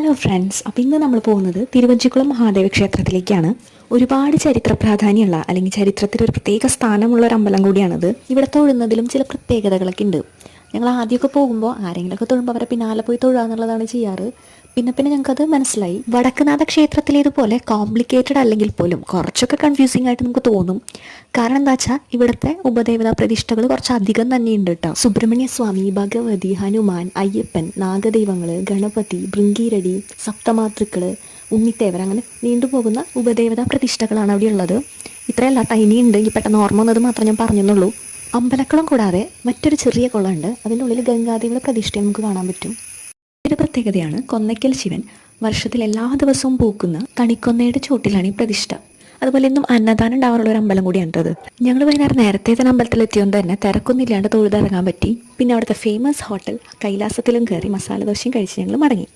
Hello friends അപ്പോൾ ഇന്ന് നമ്മൾ പോകുന്നത് തിരുവഞ്ചിക്കുളം മഹാദേവ ക്ഷേത്രത്തിലേക്കാണ് ഒരുപാട് ചരിത്ര പ്രാധാന്യമുള്ള അല്ലെങ്കിൽ ചരിത്രത്തിൽ ഒരു പ്രത്യേക സ്ഥാനമുള്ള ഒരു അമ്പലം കൂടിയാണിത്. ഇവിടെ തൊഴുന്നതിലും ചില പ്രത്യേകതകളൊക്കെ ഉണ്ട്. ഞങ്ങൾ ആദ്യമൊക്കെ പോകുമ്പോൾ ആരെങ്കിലുമൊക്കെ തൊഴുമ്പോൾ അവരെ പിന്നാലെ പോയി തൊഴുക എന്നുള്ളതാണ് ചെയ്യാറ്. പിന്നെ പിന്നെ ഞങ്ങൾക്കത് മനസ്സിലായി. വടക്കുനാഥ ക്ഷേത്രത്തിലേതുപോലെ കോംപ്ലിക്കേറ്റഡ് അല്ലെങ്കിൽ പോലും കുറച്ചൊക്കെ കൺഫ്യൂസിങ് ആയിട്ട് നമുക്ക് തോന്നും. കാരണം എന്താ വെച്ചാൽ ഇവിടുത്തെ ഉപദേവതാ പ്രതിഷ്ഠകൾ കുറച്ചധികം തന്നെയുണ്ട് കേട്ടോ സുബ്രഹ്മണ്യ സ്വാമി ഭഗവതി ഹനുമാൻ അയ്യപ്പൻ നാഗദൈവങ്ങൾ ഗണപതി ബൃങ്കീരടി സപ്തമാതൃക്കൾ ഉണ്ണിത്തേവർ അങ്ങനെ നീണ്ടുപോകുന്ന ഉപദേവതാ പ്രതിഷ്ഠകളാണ് അവിടെ ഉള്ളത്. ഇത്രയല്ല ടൈനി ഉണ്ട് ഈ പെട്ടെന്ന് ഓർമ്മ വന്നത് മാത്രം ഞാൻ പറഞ്ഞെന്നുള്ളൂ. അമ്പലക്കുളം കൂടാതെ മറ്റൊരു ചെറിയ കുളമുണ്ട്. അതിന്റെ ഉള്ളിൽ ഗംഗാദേവിയുടെ പ്രതിഷ്ഠയും നമുക്ക് കാണാൻ പറ്റും. ഒരു പ്രത്യേകതയാണ്. കൊന്നയ്ക്കൽ ശിവൻ വർഷത്തിൽ എല്ലാ ദിവസവും പൂക്കുന്ന കണിക്കൊന്നയുടെ ചോട്ടിലാണ് ഈ പ്രതിഷ്ഠ. അതുപോലെ ഇന്നും അന്നദാനം ഉണ്ടാവാനുള്ള ഒരു അമ്പലം കൂടിയാണിട്ടത് ഞങ്ങൾ വൈകുന്നേരം നേരത്തെ തന്നെ അമ്പലത്തിൽ എത്തിയോണ്ട് തന്നെ തിരക്കൊന്നുമില്ലാണ്ട് തൊഴുതിറങ്ങാൻ പറ്റി. പിന്നെ അവിടുത്തെ ഫേമസ് ഹോട്ടൽ കൈലാസത്തിലും കയറി മസാല ദോശയും കഴിച്ച് ഞങ്ങൾ മടങ്ങി.